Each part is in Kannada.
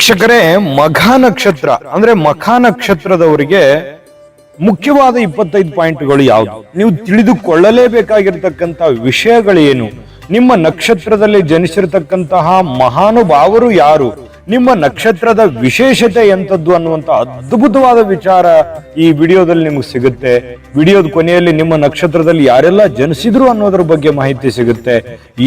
ವೀಕ್ಷಕರೇ, ಮಘ ನಕ್ಷತ್ರ, ಅಂದ್ರೆ ಮಖ ನಕ್ಷತ್ರದವರಿಗೆ ಮುಖ್ಯವಾದ ಇಪ್ಪತ್ತೈದು ಪಾಯಿಂಟ್ಗಳು ಯಾವುದು? ನೀವು ತಿಳಿದುಕೊಳ್ಳಲೇಬೇಕಾಗಿರ್ತಕ್ಕಂಥ ವಿಷಯಗಳೇನು? ನಿಮ್ಮ ನಕ್ಷತ್ರದಲ್ಲಿ ಜನಿಸಿರ್ತಕ್ಕಂತಹ ಮಹಾನುಭಾವರು ಯಾರು? ನಿಮ್ಮ ನಕ್ಷತ್ರದ ವಿಶೇಷತೆ ಎಂಥದ್ದು ಅನ್ನುವಂತ ಅದ್ಭುತವಾದ ವಿಚಾರ ಈ ವಿಡಿಯೋದಲ್ಲಿ ನಿಮಗೆ ಸಿಗುತ್ತೆ. ವಿಡಿಯೋದ ಕೊನೆಯಲ್ಲಿ ನಿಮ್ಮ ನಕ್ಷತ್ರದಲ್ಲಿ ಯಾರೆಲ್ಲ ಜನಿಸಿದ್ರು ಅನ್ನೋದ್ರ ಬಗ್ಗೆ ಮಾಹಿತಿ ಸಿಗುತ್ತೆ.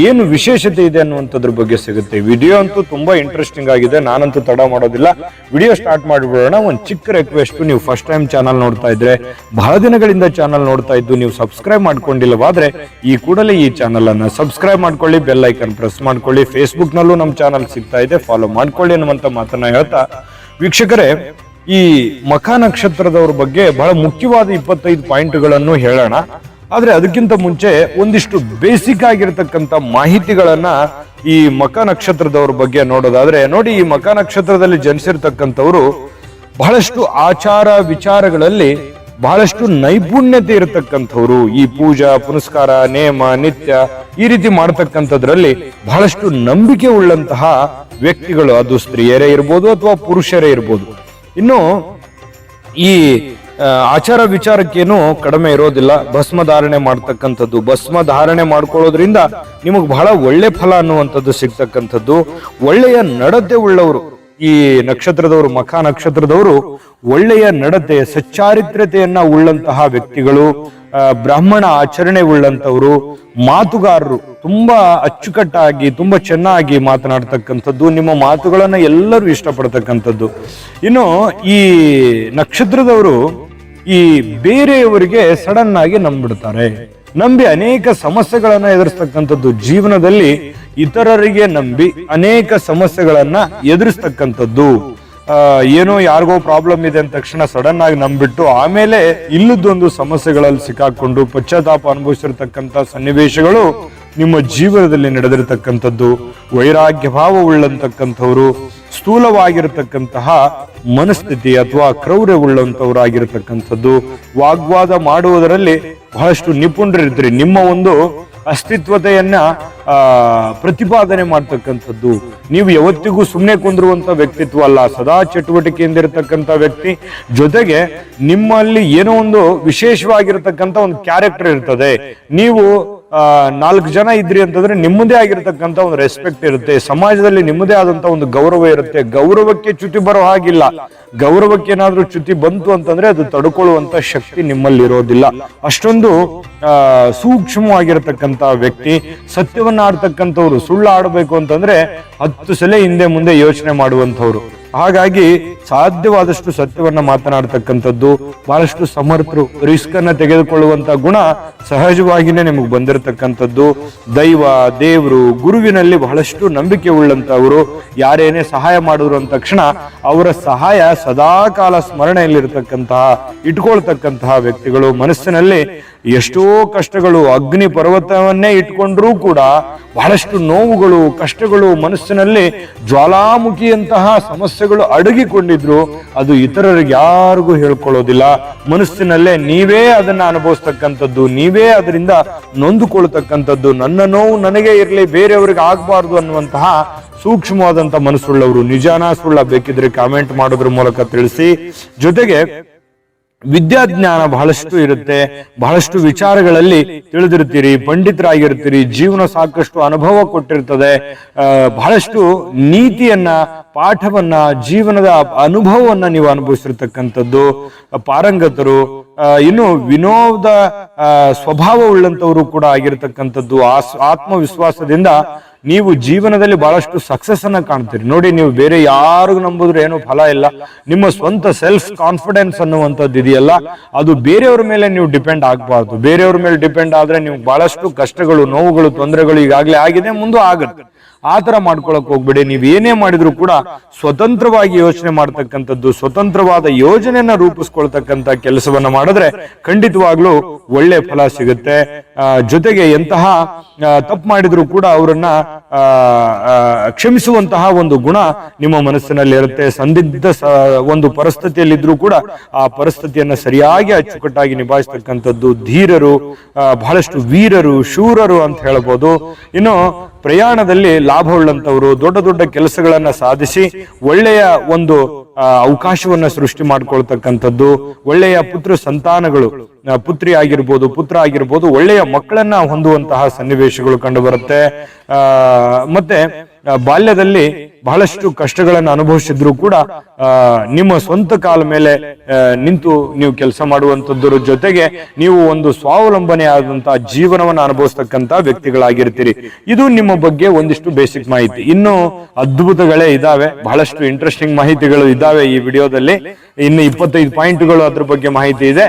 ಏನು ವಿಶೇಷತೆ ಇದೆ ಅನ್ನುವಂಥದ್ರ ಬಗ್ಗೆ ಸಿಗುತ್ತೆ. ವಿಡಿಯೋ ಅಂತೂ ತುಂಬಾ ಇಂಟ್ರೆಸ್ಟಿಂಗ್ ಆಗಿದೆ. ನಾನಂತೂ ತಡ ಮಾಡೋದಿಲ್ಲ. ವಿಡಿಯೋ ಸ್ಟಾರ್ಟ್ ಮಾಡಿಬಿಡೋಣ. ಒಂದು ಚಿಕ್ಕ ರಿಕ್ವೆಸ್ಟ್ ನೀವು ಫಸ್ಟ್ ಟೈಮ್ ಚಾನಲ್ ನೋಡ್ತಾ ಇದ್ರೆ, ಬಹಳ ದಿನಗಳಿಂದ ಚಾನಲ್ ನೋಡ್ತಾ ಇದ್ದು, ನೀವು ಸಬ್ಸ್ಕ್ರೈಬ್ ಮಾಡ್ಕೊಂಡಿಲ್ಲವಾದ್ರೆ, ಈ ಕೂಡಲೇ ಈ ಚಾನಲ್ ಅನ್ನ ಸಬ್ಸ್ಕ್ರೈಬ್ ಮಾಡ್ಕೊಳ್ಳಿ ಬೆಲ್ ಐಕನ್ ಪ್ರೆಸ್ ಮಾಡ್ಕೊಳ್ಳಿ. ಫೇಸ್ಬುಕ್ ನಲ್ಲೂ ನಮ್ಮ ಚಾನಲ್ ಸಿಗ್ತಾ ಇದೆ. ಫಾಲೋ ಮಾಡ್ಕೊಳ್ಳಿ. ಅನ್ನುವಂತ ಮಾತನ್ನ ಹೇಳ್ತಾ, ವೀಕ್ಷಕರೇ, ಈ ಮಖ ನಕ್ಷತ್ರದವ್ರ ಬಗ್ಗೆ ಬಹಳ ಮುಖ್ಯವಾದ ಇಪ್ಪತ್ತೈದು ಪಾಯಿಂಟ್ಗಳನ್ನು ಹೇಳೋಣ. ಆದ್ರೆ ಅದಕ್ಕಿಂತ ಮುಂಚೆ ಒಂದಿಷ್ಟು ಬೇಸಿಕ್ ಆಗಿರತಕ್ಕಂತ ಮಾಹಿತಿಗಳನ್ನ ಈ ಮಕ ನಕ್ಷತ್ರದವ್ರ ಬಗ್ಗೆ ನೋಡೋದಾದ್ರೆ, ನೋಡಿ ಈ ಮಕ ನಕ್ಷತ್ರದಲ್ಲಿ ಜನಿಸಿರ್ತಕ್ಕಂಥವ್ರು ಬಹಳಷ್ಟು ಆಚಾರ ವಿಚಾರಗಳಲ್ಲಿ ಬಹಳಷ್ಟು ನೈಪುಣ್ಯತೆ ಇರತಕ್ಕಂಥವ್ರು. ಈ ಪೂಜಾ, ಪುನಸ್ಕಾರ, ನೇಮ, ನಿತ್ಯ ಈ ರೀತಿ ಮಾಡತಕ್ಕಂಥದ್ರಲ್ಲಿ ಬಹಳಷ್ಟು ನಂಬಿಕೆ ಉಳ್ಳಂತಹ ವ್ಯಕ್ತಿಗಳು, ಅದು ಸ್ತ್ರೀಯರೇ ಇರ್ಬೋದು ಅಥವಾ ಪುರುಷರೇ ಇರ್ಬೋದು. ಇನ್ನು ಈ ಆಚಾರ ವಿಚಾರಕ್ಕೇನು ಕಡಿಮೆ ಇರೋದಿಲ್ಲ. ಭಸ್ಮ ಧಾರಣೆ ಮಾಡ್ತಕ್ಕಂಥದ್ದು. ಭಸ್ಮ ಧಾರಣೆ ಮಾಡ್ಕೊಳ್ಳೋದ್ರಿಂದ ನಿಮಗೆ ಬಹಳ ಒಳ್ಳೆ ಫಲ ಅನ್ನುವಂಥದ್ದು ಸಿಗ್ತಕ್ಕಂಥದ್ದು. ಒಳ್ಳೆಯ ನಡತೆ ಉಳ್ಳವರು. ಈ ನಕ್ಷತ್ರದವರು, ಮಖ ನಕ್ಷತ್ರದವರು ಒಳ್ಳೆಯ ನಡತೆ ಸಚ್ಚಾರಿತ್ರತೆಯನ್ನ ಉಳ್ಳಂತಹ ವ್ಯಕ್ತಿಗಳು ಬ್ರಾಹ್ಮಣ ಆಚರಣೆ ಉಳ್ಳಂತವರು ಮಾತುಗಾರರು, ತುಂಬಾ ಅಚ್ಚುಕಟ್ಟಾಗಿ, ತುಂಬಾ ಚೆನ್ನಾಗಿ ಮಾತನಾಡ್ತಕ್ಕಂಥದ್ದು, ನಿಮ್ಮ ಮಾತುಗಳನ್ನ ಎಲ್ಲರೂ ಇಷ್ಟಪಡ್ತಕ್ಕಂಥದ್ದು. ಇನ್ನು ಈ ನಕ್ಷತ್ರದವರು ಈ ಬೇರೆಯವರಿಗೆ ಸಡನ್ ಆಗಿ ನಂಬಿಡ್ತಾರೆ. ನಂಬಿ ಅನೇಕ ಸಮಸ್ಯೆಗಳನ್ನ ಎದುರಿಸ್ತಕ್ಕಂಥದ್ದು ಜೀವನದಲ್ಲಿ ಇತರರಿಗೆ ನಂಬಿ ಅನೇಕ ಸಮಸ್ಯೆಗಳನ್ನ ಎದುರಿಸ್ತಕ್ಕಂಥದ್ದು. ಏನೋ ಯಾರಿಗೋ ಪ್ರಾಬ್ಲಮ್ ಇದೆ ಅಂದ ತಕ್ಷಣ ಸಡನ್ ಆಗಿ ನಂಬಿಟ್ಟು ಆಮೇಲೆ ಇಲ್ಲದೊಂದು ಸಮಸ್ಯೆಗಳಲ್ಲಿ ಸಿಕ್ಕಾಕೊಂಡು ಪಶ್ಚಾತ್ತಾಪ ಅನುಭವಿಸಿರ್ತಕ್ಕಂಥ ಸನ್ನಿವೇಶಗಳು ನಿಮ್ಮ ಜೀವನದಲ್ಲಿ ನಡೆದಿರತಕ್ಕಂಥದ್ದು. ವೈರಾಗ್ಯ ಭಾವ ಉಳ್ಳಂತಕ್ಕಂಥವ್ರು ಸ್ಥೂಲವಾಗಿರತಕ್ಕಂತಹ ಮನಸ್ಥಿತಿ ಅಥವಾ ಕ್ರೌರ್ಯ ಉಳ್ಳಂತವರಾಗಿರತಕ್ಕಂಥದ್ದು ವಾಗ್ವಾದ ಮಾಡುವುದರಲ್ಲಿ ಬಹಳಷ್ಟು ನಿಪುಣರಿರ್ತೀರಿ ನಿಮ್ಮ ಒಂದು ಅಸ್ತಿತ್ವತೆಯನ್ನ ಪ್ರತಿಪಾದನೆ ಮಾಡ್ತಕ್ಕಂಥದ್ದು. ನೀವು ಯಾವತ್ತಿಗೂ ಸುಮ್ಮನೆ ಕುಂದಿರುವಂತ ವ್ಯಕ್ತಿತ್ವ ಅಲ್ಲ. ಸದಾ ಚಟುವಟಿಕೆಯಿಂದ ಇರತಕ್ಕಂಥ ವ್ಯಕ್ತಿ. ಜೊತೆಗೆ ನಿಮ್ಮಲ್ಲಿ ಏನೋ ಒಂದು ವಿಶೇಷವಾಗಿರತಕ್ಕಂಥ ಒಂದು ಕ್ಯಾರೆಕ್ಟರ್ ಇರ್ತದೆ. ನೀವು ನಾಲ್ಕು ಜನ ಇದ್ರಿ ಅಂತಂದ್ರೆ ನಿಮ್ಮದೇ ಆಗಿರತಕ್ಕಂತ ಒಂದು ರೆಸ್ಪೆಕ್ಟ್ ಇರುತ್ತೆ. ಸಮಾಜದಲ್ಲಿ ನಿಮ್ಮದೇ ಆದಂತ ಒಂದು ಗೌರವ ಇರುತ್ತೆ. ಗೌರವಕ್ಕೆ ಚ್ಯುತಿ ಬರೋ ಹಾಗಿಲ್ಲ. ಗೌರವಕ್ಕೆ ಏನಾದ್ರೂ ಚ್ಯುತಿ ಬಂತು ಅಂತಂದ್ರೆ ಅದು ತಡ್ಕೊಳ್ಳುವಂತ ಶಕ್ತಿ ನಿಮ್ಮಲ್ಲಿ ಇರೋದಿಲ್ಲ ಅಷ್ಟೊಂದು ಸೂಕ್ಷ್ಮವಾಗಿರತಕ್ಕಂತ ವ್ಯಕ್ತಿ ಸತ್ಯವನ್ನ ಆಡ್ತಕ್ಕಂಥವ್ರು ಸುಳ್ಳು ಆಡಬೇಕು ಅಂತಂದ್ರೆ ಹತ್ತು ಸಲ ಹಿಂದೆ ಮುಂದೆ ಯೋಚನೆ ಮಾಡುವಂತವ್ರು ಹಾಗಾಗಿ ಸಾಧ್ಯವಾದಷ್ಟು ಸತ್ಯವನ್ನ ಮಾತನಾಡ್ತಕ್ಕಂಥದ್ದು ಬಹಳಷ್ಟು ಸಮರ್ಥರು ರಿಸ್ಕ್ ಅನ್ನ ತೆಗೆದುಕೊಳ್ಳುವಂತ ಗುಣ ಸಹಜವಾಗಿನೇ ನಿಮಗೆ ಬಂದಿರತಕ್ಕಂಥದ್ದು. ದೈವ, ದೇವರು, ಗುರುವಿನಲ್ಲಿ ಬಹಳಷ್ಟು ನಂಬಿಕೆ ಉಳ್ಳಂತವರು ಯಾರೇನೇ ಸಹಾಯ ಮಾಡಿದ್ರು ಅಂದ ತಕ್ಷಣ ಅವರ ಸಹಾಯ ಸದಾಕಾಲ ಸ್ಮರಣೆಯಲ್ಲಿರ್ತಕ್ಕಂತಹ, ಇಟ್ಕೊಳ್ತಕ್ಕಂತಹ ವ್ಯಕ್ತಿಗಳು ಮನಸ್ಸಿನಲ್ಲಿ ಎಷ್ಟೋ ಕಷ್ಟಗಳು ಅಗ್ನಿ ಪರ್ವತವನ್ನೇ ಇಟ್ಕೊಂಡ್ರೂ ಕೂಡ ಬಹಳಷ್ಟು ನೋವುಗಳು, ಕಷ್ಟಗಳು ಮನಸ್ಸಿನಲ್ಲಿ ಜ್ವಾಲಾಮುಖಿಯಂತಹ ಸಮಸ್ಯೆಗಳು ಅಡಗಿಕೊಂಡಿದ್ರು. ಅದು ಇತರರಿಗೆ ಯಾರಿಗೂ ಹೇಳ್ಕೊಳ್ಳೋದಿಲ್ಲ. ಮನಸ್ಸಿನಲ್ಲೇ ನೀವೇ ಅದನ್ನ ಅನುಭವಿಸ್ತಕ್ಕಂಥದ್ದು, ನೀವೇ ಅದರಿಂದ ನೊಂದುಕೊಳ್ತಕ್ಕಂಥದ್ದು ನನ್ನ ನೋವು ನನಗೆ ಇರಲಿ, ಬೇರೆಯವ್ರಿಗೆ ಆಗಬಾರ್ದು ಅನ್ನುವಂತಹ ಸೂಕ್ಷ್ಮವಾದಂತ ಮನಸ್ಸುಳ್ಳವರು. ನಿಜಾನ ಸುಳ್ಳ ಬೇಕಿದ್ರೆ ಕಾಮೆಂಟ್ ಮಾಡೋದ್ರ ಮೂಲಕ ತಿಳಿಸಿ. ಜೊತೆಗೆ ವಿದ್ಯಾಜ್ಞಾನ ಬಹಳಷ್ಟು ಇರುತ್ತೆ. ಬಹಳಷ್ಟು ವಿಚಾರಗಳಲ್ಲಿ ತಿಳಿದಿರ್ತೀರಿ ಪಂಡಿತರಾಗಿರ್ತೀರಿ ಜೀವನ ಸಾಕಷ್ಟು ಅನುಭವ ಕೊಟ್ಟಿರ್ತದೆ. ಬಹಳಷ್ಟು ನೀತಿಯನ್ನ, ಪಾಠವನ್ನ, ಜೀವನದ ಅನುಭವವನ್ನ ನೀವು ಅನುಭವಿಸಿರ್ತಕ್ಕಂಥದ್ದು. ಪಾರಂಗತರು ಇನ್ನು ವಿನೋದ ಸ್ವಭಾವ ಉಳ್ಳಂತವರು ಕೂಡ ಆಗಿರ್ತಕ್ಕಂಥದ್ದು. ಆತ್ಮವಿಶ್ವಾಸದಿಂದ ನೀವು ಜೀವನದಲ್ಲಿ ಬಹಳಷ್ಟು ಸಕ್ಸಸ್ ಅನ್ನ ಕಾಣ್ತೀರಿ. ನೋಡಿ, ನೀವು ಬೇರೆ ಯಾರಿಗೂ ನಂಬುದ್ರೆ ಏನೂ ಫಲ ಇಲ್ಲ. ನಿಮ್ಮ ಸ್ವಂತ ಸೆಲ್ಫ್ ಕಾನ್ಫಿಡೆನ್ಸ್ ಅನ್ನುವಂಥದ್ದು ಇದೆಯಲ್ಲ, ಅದು ಬೇರೆಯವ್ರ ಮೇಲೆ ನೀವು ಡಿಪೆಂಡ್ ಆಗಬಾರ್ದು. ಬೇರೆಯವ್ರ ಮೇಲೆ ಡಿಪೆಂಡ್ ಆದ್ರೆ ನೀವು ಬಹಳಷ್ಟು ಕಷ್ಟಗಳು, ನೋವುಗಳು, ತೊಂದರೆಗಳು ಈಗಾಗಲೇ ಆಗಿದೆ, ಮುಂದೆ ಆಗುತ್ತೆ. ಆ ತರ ಮಾಡ್ಕೊಳಕ್ ಹೋಗ್ಬೇಡಿ. ನೀವ್ ಏನೇ ಮಾಡಿದ್ರು ಕೂಡ ಸ್ವತಂತ್ರವಾಗಿ ಯೋಚನೆ ಮಾಡ್ತಕ್ಕಂಥದ್ದು, ಸ್ವತಂತ್ರವಾದ ಯೋಜನೆಯನ್ನ ರೂಪಿಸ್ಕೊಳ್ತಕ್ಕಂಥ ಕೆಲಸವನ್ನ ಮಾಡಿದ್ರೆ ಖಂಡಿತವಾಗ್ಲೂ ಒಳ್ಳೆ ಫಲ ಸಿಗುತ್ತೆ. ಜೊತೆಗೆ ಎಂತಹ ತಪ್ಪು ಮಾಡಿದ್ರು ಕೂಡ ಅವರನ್ನ ಕ್ಷಮಿಸುವಂತಹ ಒಂದು ಗುಣ ನಿಮ್ಮ ಮನಸ್ಸಿನಲ್ಲಿ ಇರುತ್ತೆ. ಸಂದಿಗ್ಧ ಒಂದು ಪರಿಸ್ಥಿತಿಯಲ್ಲಿದ್ರೂ ಕೂಡ ಆ ಪರಿಸ್ಥಿತಿಯನ್ನ ಸರಿಯಾಗಿ ಅಚ್ಚುಕಟ್ಟಾಗಿ ನಿಭಾಯಿಸ್ತಕ್ಕಂಥದ್ದು ಧೀರರು ಬಹಳಷ್ಟು ವೀರರು, ಶೂರರು ಅಂತ ಹೇಳ್ಬೋದು. ಇನ್ನು ಪ್ರಯಾಣದಲ್ಲಿ ಲಾಭವುಳ್ಳಂಥವರು ದೊಡ್ಡ ದೊಡ್ಡ ಕೆಲಸಗಳನ್ನ ಸಾಧಿಸಿ ಒಳ್ಳೆಯ ಒಂದು ಅವಕಾಶವನ್ನ ಸೃಷ್ಟಿ ಮಾಡ್ಕೊಳ್ತಕ್ಕಂಥದ್ದು, ಒಳ್ಳೆಯ ಪುತ್ರ ಸಂತಾನಗಳು. ಪುತ್ರಿ ಆಗಿರ್ಬೋದು, ಪುತ್ರ ಆಗಿರ್ಬೋದು, ಒಳ್ಳೆಯ ಮಕ್ಕಳನ್ನ ಹೊಂದುವಂತಹ ಸನ್ನಿವೇಶಗಳು ಕಂಡು ಬರುತ್ತೆ ಮತ್ತೆ ಬಾಲ್ಯದಲ್ಲಿ ಬಹಳಷ್ಟು ಕಷ್ಟಗಳನ್ನು ಅನುಭವಿಸಿದ್ರು ಕೂಡ ನಿಮ್ಮ ಸ್ವಂತ ಕಾಲ ಮೇಲೆ ನಿಂತು ನೀವು ಕೆಲಸ ಮಾಡುವಂತದ್ದರ ಜೊತೆಗೆ ನೀವು ಒಂದು ಸ್ವಾವಲಂಬನೆ ಆದಂತಹ ಜೀವನವನ್ನು ಅನುಭವಿಸ್ತಕ್ಕಂತ ವ್ಯಕ್ತಿಗಳಾಗಿರ್ತೀರಿ. ಇದು ನಿಮ್ಮ ಬಗ್ಗೆ ಒಂದಿಷ್ಟು ಬೇಸಿಕ್ ಮಾಹಿತಿ. ಇನ್ನು ಅದ್ಭುತಗಳೇ ಇದಾವೆ. ಬಹಳಷ್ಟು ಇಂಟ್ರೆಸ್ಟಿಂಗ್ ಮಾಹಿತಿಗಳು ಇದಾವೆ ಈ ವಿಡಿಯೋದಲ್ಲಿ. ಇನ್ನು ಇಪ್ಪತ್ತೈದು ಪಾಯಿಂಟ್ಗಳು ಅದ್ರ ಬಗ್ಗೆ ಮಾಹಿತಿ ಇದೆ.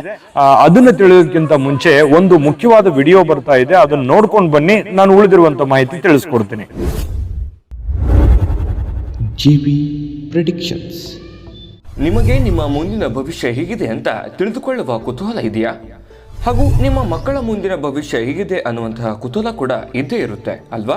ಅದನ್ನ ತಿಳಿಯೋದಕ್ಕಿಂತ ಮುಂಚೆ ಒಂದು ಮುಖ್ಯವಾದ ವಿಡಿಯೋ ಬರ್ತಾ ಇದೆ ಅದನ್ನ ನೋಡ್ಕೊಂಡು ಬನ್ನಿ. ನಾನು ಉಳಿದಿರುವಂತ ಮಾಹಿತಿ ತಿಳಿಸ್ಕೊಡ್ತೀನಿ. ಪ್ರೆಡಿಕ್ಷನ್ಸ್. ನಿಮಗೆ ನಿಮ್ಮ ಮುಂದಿನ ಭವಿಷ್ಯ ಹೇಗಿದೆ ಅಂತ ತಿಳಿದುಕೊಳ್ಳುವ ಕುತೂಹಲ ಇದೆಯಾ? ಹಾಗೂ ನಿಮ್ಮ ಮಕ್ಕಳ ಮುಂದಿನ ಭವಿಷ್ಯ ಹೇಗಿದೆ ಅನ್ನುವಂತಹ ಕುತೂಹಲ ಕೂಡ ಇದ್ದೇ ಇರುತ್ತೆ ಅಲ್ವಾ?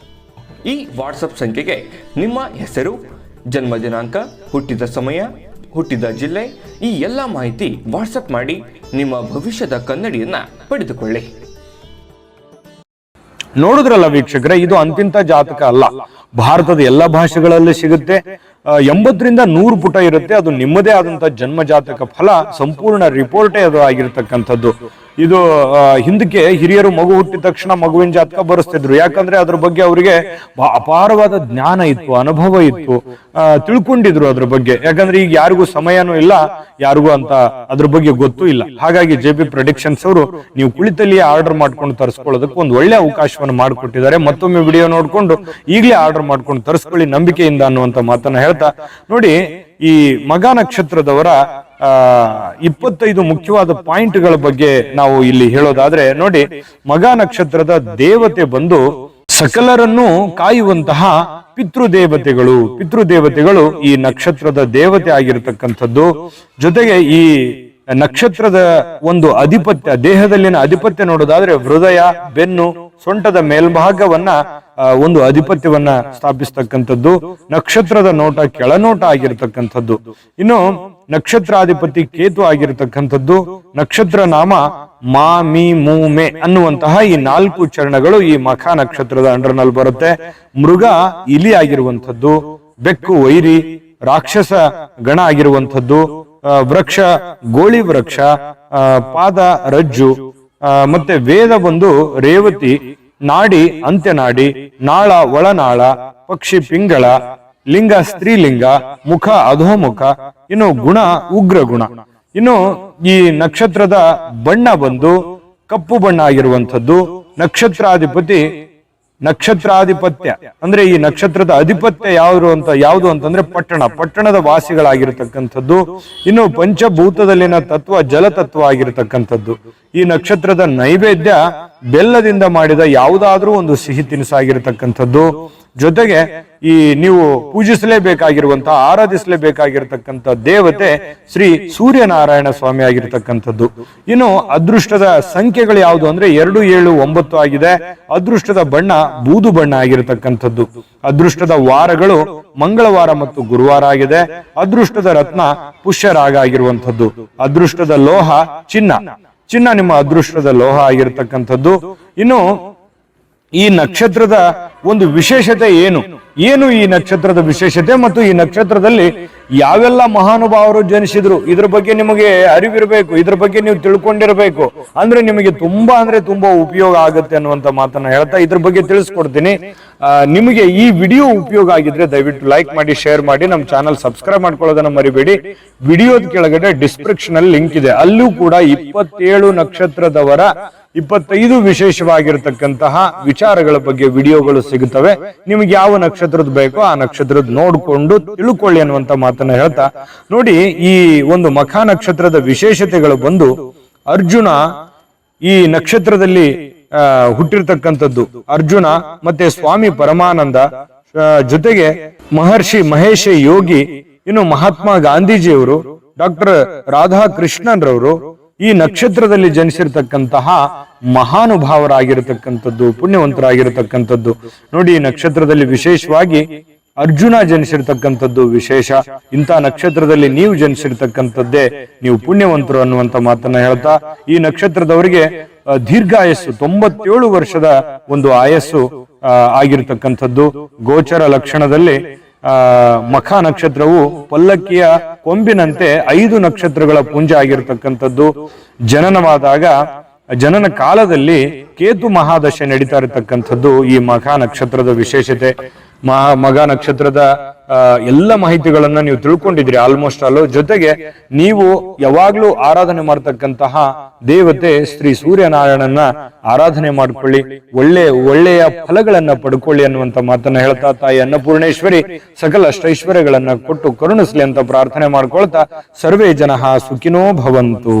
ಈ ವಾಟ್ಸಪ್ ಸಂಖ್ಯೆಗೆ ನಿಮ್ಮ ಹೆಸರು, ಜನ್ಮ ದಿನಾಂಕ, ಹುಟ್ಟಿದ ಸಮಯ, ಹುಟ್ಟಿದ ಜಿಲ್ಲೆ, ಈ ಎಲ್ಲ ಮಾಹಿತಿ ವಾಟ್ಸಪ್ ಮಾಡಿ ನಿಮ್ಮ ಭವಿಷ್ಯದ ಕನ್ನಡಿಯನ್ನ ಪಡೆದುಕೊಳ್ಳಿ. ನೋಡಿದ್ರಲ್ಲ ವೀಕ್ಷಕರೇ, ಇದು ಅಂತಿಂತ ಜಾತಕ ಅಲ್ಲ. ಭಾರತದ ಎಲ್ಲ ಭಾಷೆಗಳಲ್ಲಿ ಸಿಗುತ್ತೆ. ಎಂಬತ್ತರಿಂದ ನೂರು ಪುಟ ಇರುತ್ತೆ. ಅದು ನಿಮ್ಮದೇ ಆದಂತ ಜನ್ಮ ಜಾತಕ ಫಲ, ಸಂಪೂರ್ಣ ರಿಪೋರ್ಟೇ ಅದು ಆಗಿರ್ತಕ್ಕಂಥದ್ದು. ಇದು ಹಿಂದಕ್ಕೆ ಹಿರಿಯರು ಮಗು ಹುಟ್ಟಿದ ತಕ್ಷಣ ಮಗುವಿನ ಜಾತಕ ಬರೆಸ್ತಿದ್ರು. ಯಾಕಂದ್ರೆ ಅದ್ರ ಬಗ್ಗೆ ಅವರಿಗೆ ಅಪಾರವಾದ ಜ್ಞಾನ ಇತ್ತು, ಅನುಭವ ಇತ್ತು ತಿಳ್ಕೊಂಡಿದ್ರು ಅದ್ರ ಬಗ್ಗೆ. ಯಾಕಂದ್ರೆ ಈಗ ಯಾರಿಗೂ ಸಮಯನೂ ಇಲ್ಲ, ಯಾರಿಗೂ ಅಂತ ಅದ್ರ ಬಗ್ಗೆ ಗೊತ್ತೂ ಇಲ್ಲ. ಹಾಗಾಗಿ ಜೆ ಬಿ ಪ್ರೊಡಿಕ್ಷನ್ಸ್ ಅವರು ನೀವು ಕುಳಿತಲ್ಲಿಯೇ ಆರ್ಡರ್ ಮಾಡ್ಕೊಂಡು ತರಿಸ್ಕೊಳ್ಳೋದಕ್ಕೆ ಒಂದು ಒಳ್ಳೆ ಅವಕಾಶವನ್ನು ಮಾಡಿಕೊಟ್ಟಿದ್ದಾರೆ. ಮತ್ತೊಮ್ಮೆ ವಿಡಿಯೋ ನೋಡ್ಕೊಂಡು ಈಗಲೇ ಆರ್ಡರ್ ಮಾಡ್ಕೊಂಡು ತರಿಸ್ಕೊಳ್ಳಿ ನಂಬಿಕೆಯಿಂದ ಅನ್ನುವಂತ ಮಾತನ್ನ ಹೇಳ್ತಾ ನೋಡಿ ಈ ಮಗ ನಕ್ಷತ್ರದವರ ಇಪ್ಪತ್ತೈದು ಮುಖ್ಯವಾದ ಪಾಯಿಂಟ್ಗಳ ಬಗ್ಗೆ ನಾವು ಇಲ್ಲಿ ಹೇಳೋದಾದ್ರೆ, ನೋಡಿ, ಮಗ ನಕ್ಷತ್ರದ ದೇವತೆ ಬಂದು ಸಕಲರನ್ನು ಕಾಯುವಂತಹ ಪಿತೃದೇವತೆಗಳು. ಪಿತೃದೇವತೆಗಳು ಈ ನಕ್ಷತ್ರದ ದೇವತೆ ಆಗಿರತಕ್ಕಂಥದ್ದು. ಜೊತೆಗೆ ಈ ನಕ್ಷತ್ರದ ಒಂದು ಅಧಿಪತ್ಯ, ದೇಹದಲ್ಲಿನ ಅಧಿಪತ್ಯ ನೋಡೋದಾದ್ರೆ ಹೃದಯ, ಬೆನ್ನು ಸೊಂಟದ ಮೇಲ್ಭಾಗವನ್ನ ಒಂದು ಅಧಿಪತ್ಯವನ್ನ ಸ್ಥಾಪಿಸ್ತಕ್ಕಂಥದ್ದು, ನಕ್ಷತ್ರದ ನೋಟ, ಕೆಳನೋಟ ಆಗಿರತಕ್ಕಂಥದ್ದು. ಇನ್ನು ನಕ್ಷತ್ರಾಧಿಪತಿ ಕೇತು ಆಗಿರತಕ್ಕಂಥದ್ದು, ನಕ್ಷತ್ರ ನಾಮ ಮಾ, ಮಿ, ಮೂ ಅನ್ನುವಂತಹ ಈ ನಾಲ್ಕು ಚರಣಗಳು ಈ ಮಖ ನಕ್ಷತ್ರದ ಅಂಡರ್ನಲ್ಲಿ ಬರುತ್ತೆ. ಮೃಗ, ಇಲಿ ಆಗಿರುವಂಥದ್ದು, ಬೆಕ್ಕು, ವೈರಿ, ರಾಕ್ಷಸ ಗಣ ಆಗಿರುವಂಥದ್ದು ವೃಕ್ಷ, ಗೋಳಿ ವೃಕ್ಷ ಪಾದ, ರಜ್ಜು ಮತ್ತೆ ವೇದ ಬಂದು ರೇವತಿ ನಾಡಿ ಅಂತ್ಯನಾಡಿ, ನಾಳ ಒಳನಾಳ, ಪಕ್ಷಿ ಪಿಂಗಳ, ಲಿಂಗ ಸ್ತ್ರೀಲಿಂಗ, ಮುಖ ಅಧೋಮುಖ, ಇನ್ನು ಗುಣ ಉಗ್ರ ಗುಣ ಇನ್ನು ಈ ನಕ್ಷತ್ರದ ಬಣ್ಣ ಬಂದು ಕಪ್ಪು ಬಣ್ಣ ಆಗಿರುವಂಥದ್ದು ನಕ್ಷತ್ರಾಧಿಪತಿ ನಕ್ಷತ್ರಾಧಿಪತ್ಯ. ಅಂದ್ರೆ ಈ ನಕ್ಷತ್ರದ ಅಧಿಪತ್ಯ ಯಾವ್ದು ಅಂತ, ಯಾವುದು ಅಂತಂದ್ರೆ ಪಟ್ಟಣ. ಪಟ್ಟಣದ ವಾಸಿಗಳಾಗಿರ್ತಕ್ಕಂಥದ್ದು, ಇನ್ನು ಪಂಚಭೂತದಲ್ಲಿನ ತತ್ವ, ಜಲತತ್ವ ಆಗಿರತಕ್ಕಂಥದ್ದು. ಈ ನಕ್ಷತ್ರದ ನೈವೇದ್ಯ ಬೆಲ್ಲದಿಂದ ಮಾಡಿದ ಯಾವುದಾದ್ರೂ ಒಂದು ಸಿಹಿ ತಿನಿಸಾಗಿರ್ತಕ್ಕಂಥದ್ದು. ಜೊತೆಗೆ ಈ ನೀವು ಪೂಜಿಸಲೇಬೇಕಾಗಿರುವಂತಹ ಆರಾಧಿಸಲೇಬೇಕಾಗಿರ್ತಕ್ಕಂಥ ದೇವತೆ ಶ್ರೀ ಸೂರ್ಯನಾರಾಯಣ ಸ್ವಾಮಿ ಆಗಿರ್ತಕ್ಕಂಥದ್ದು. ಇನ್ನು ಅದೃಷ್ಟದ ಸಂಖ್ಯೆಗಳು ಯಾವುದು ಅಂದ್ರೆ ಎರಡು, ಏಳು, ಒಂಬತ್ತು ಆಗಿದೆ. ಅದೃಷ್ಟದ ಬಣ್ಣ ಬೂದು ಬಣ್ಣ ಆಗಿರತಕ್ಕಂಥದ್ದು. ಅದೃಷ್ಟದ ವಾರಗಳು ಮಂಗಳವಾರ ಮತ್ತು ಗುರುವಾರ ಆಗಿದೆ. ಅದೃಷ್ಟದ ರತ್ನ ಪುಷ್ಯರಾಗ ಆಗಿರುವಂಥದ್ದು. ಅದೃಷ್ಟದ ಲೋಹ ಚಿನ್ನ. ಚಿನ್ನ ನಿಮ್ಮ ಅದೃಷ್ಟದ ಲೋಹ ಆಗಿರತಕ್ಕಂಥದ್ದು. ಇನ್ನು ಈ ನಕ್ಷತ್ರದ ಒಂದು ವಿಶೇಷತೆ ಏನು? ಏನು ಈ ನಕ್ಷತ್ರದ ವಿಶೇಷತೆ ಮತ್ತು ಈ ನಕ್ಷತ್ರದಲ್ಲಿ ಯಾವೆಲ್ಲ ಮಹಾನುಭಾವರು ಜನಿಸಿದ್ರು? ಇದ್ರ ಬಗ್ಗೆ ನಿಮಗೆ ಅರಿವಿರಬೇಕು. ಇದ್ರ ಬಗ್ಗೆ ನೀವು ತಿಳ್ಕೊಂಡಿರಬೇಕು. ಅಂದ್ರೆ ನಿಮಗೆ ತುಂಬಾ ಅಂದ್ರೆ ತುಂಬಾ ಉಪಯೋಗ ಆಗುತ್ತೆ ಅನ್ನುವಂತ ಮಾತನ್ನ ಹೇಳ್ತಾ ಇದ್ರ ಬಗ್ಗೆ ತಿಳಿಸ್ಕೊಡ್ತೀನಿ. ನಿಮಗೆ ಈ ವಿಡಿಯೋ ಉಪಯೋಗ ಆಗಿದ್ರೆ ದಯವಿಟ್ಟು ಲೈಕ್ ಮಾಡಿ ಶೇರ್ ಮಾಡಿ, ನಮ್ಮ ಚಾನಲ್ ಸಬ್ಸ್ಕ್ರೈಬ್ ಮಾಡ್ಕೊಳ್ಳೋದನ್ನ ಮರಿಬೇಡಿ. ವಿಡಿಯೋದ ಕೆಳಗಡೆ ಡಿಸ್ಕ್ರಿಪ್ಷನ್ ಅಲ್ಲಿ ಲಿಂಕ್ ಇದೆ. ಅಲ್ಲೂ ಕೂಡ ಇಪ್ಪತ್ತೇಳು ನಕ್ಷತ್ರದವರ ಇಪ್ಪತ್ತೈದು ವಿಶೇಷವಾಗಿರತಕ್ಕಂತಹ ವಿಚಾರಗಳ ಬಗ್ಗೆ ವಿಡಿಯೋಗಳು ಸಿಗುತ್ತವೆ. ನಿಮಗೆ ಯಾವ ನಕ್ಷತ್ರದ ಬೇಕೋ ಆ ನಕ್ಷತ್ರದ ನೋಡ್ಕೊಂಡು ತಿಳ್ಕೊಳ್ಳಿ ಅನ್ನುವಂತ ಮಾತನ್ನ ಹೇಳ್ತಾ, ನೋಡಿ ಈ ಒಂದು ಮಖ ನಕ್ಷತ್ರದ ವಿಶೇಷತೆಗಳು ಬಂದು ಅರ್ಜುನ ಈ ನಕ್ಷತ್ರದಲ್ಲಿ ಹುಟ್ಟಿರ್ತಕ್ಕಂಥದ್ದು. ಅರ್ಜುನ ಮತ್ತೆ ಸ್ವಾಮಿ ಪರಮಾನಂದ ಜೊತೆಗೆ ಮಹರ್ಷಿ ಮಹೇಶ ಯೋಗಿ, ಇನ್ನು ಮಹಾತ್ಮ ಗಾಂಧೀಜಿಯವರು, ಡಾಕ್ಟರ್ ರಾಧಾಕೃಷ್ಣನ್ ರವರು ಈ ನಕ್ಷತ್ರದಲ್ಲಿ ಜನಿಸಿರ್ತಕ್ಕಂತಹ ಮಹಾನುಭಾವರಾಗಿರತಕ್ಕಂಥದ್ದು, ಪುಣ್ಯವಂತರಾಗಿರತಕ್ಕಂಥದ್ದು. ನೋಡಿ, ಈ ನಕ್ಷತ್ರದಲ್ಲಿ ವಿಶೇಷವಾಗಿ ಅರ್ಜುನ ಜನಿಸಿರ್ತಕ್ಕಂಥದ್ದು ವಿಶೇಷ. ಇಂಥ ನಕ್ಷತ್ರದಲ್ಲಿ ನೀವು ಜನಿಸಿರ್ತಕ್ಕಂಥದ್ದೇ ನೀವು ಪುಣ್ಯವಂತರು ಅನ್ನುವಂತ ಮಾತನ್ನ ಹೇಳ್ತಾ, ಈ ನಕ್ಷತ್ರದವರಿಗೆ ದೀರ್ಘಾಯಸ್ಸು, ತೊಂಬತ್ತೇಳು ವರ್ಷದ ಒಂದು ಆಯಸ್ಸು ಆಗಿರ್ತಕ್ಕಂಥದ್ದು. ಗೋಚರ ಲಕ್ಷಣದಲ್ಲಿ ಮಖ ನಕ್ಷತ್ರವು ಪಲ್ಲಕ್ಕಿಯ ಕೊಂಬಿನಂತೆ ಐದು ನಕ್ಷತ್ರಗಳ ಪುಂಜ ಆಗಿರತಕ್ಕಂಥದ್ದು ಜನನವಾದಾಗ, ಜನನ ಕಾಲದಲ್ಲಿ ಕೇತು ಮಹಾದಶೆ ನಡೀತಾ ಇರತಕ್ಕಂಥದ್ದು ಈ ಮಖ ನಕ್ಷತ್ರದ ವಿಶೇಷತೆ. ಮಹಾ ಮಗ ನಕ್ಷತ್ರದ ಎಲ್ಲ ಮಾಹಿತಿಗಳನ್ನ ನೀವು ತಿಳ್ಕೊಂಡಿದ್ರಿ ಆಲ್ಮೋಸ್ಟ್ ಆಲ್ ಜೊತೆಗೆ ನೀವು ಯಾವಾಗ್ಲೂ ಆರಾಧನೆ ಮಾಡ್ತಕ್ಕಂತಹ ದೇವತೆ ಶ್ರೀ ಸೂರ್ಯನಾರಾಯಣನ ಆರಾಧನೆ ಮಾಡ್ಕೊಳ್ಳಿ. ಒಳ್ಳೆ, ಒಳ್ಳೆಯ ಫಲಗಳನ್ನ ಪಡ್ಕೊಳ್ಳಿ ಅನ್ನುವಂತ ಮಾತನ್ನ ಹೇಳ್ತಾ ತಾಯಿ ಅನ್ನಪೂರ್ಣೇಶ್ವರಿ ಸಕಲ ಅಷ್ಟೈಶ್ವರ್ಯಗಳನ್ನ ಕೊಟ್ಟು ಕರುಣಿಸ್ಲಿ ಅಂತ ಪ್ರಾರ್ಥನೆ ಮಾಡ್ಕೊಳ್ತಾ ಸರ್ವೇ ಜನ ಸುಖಿನೋ ಭವಂತು.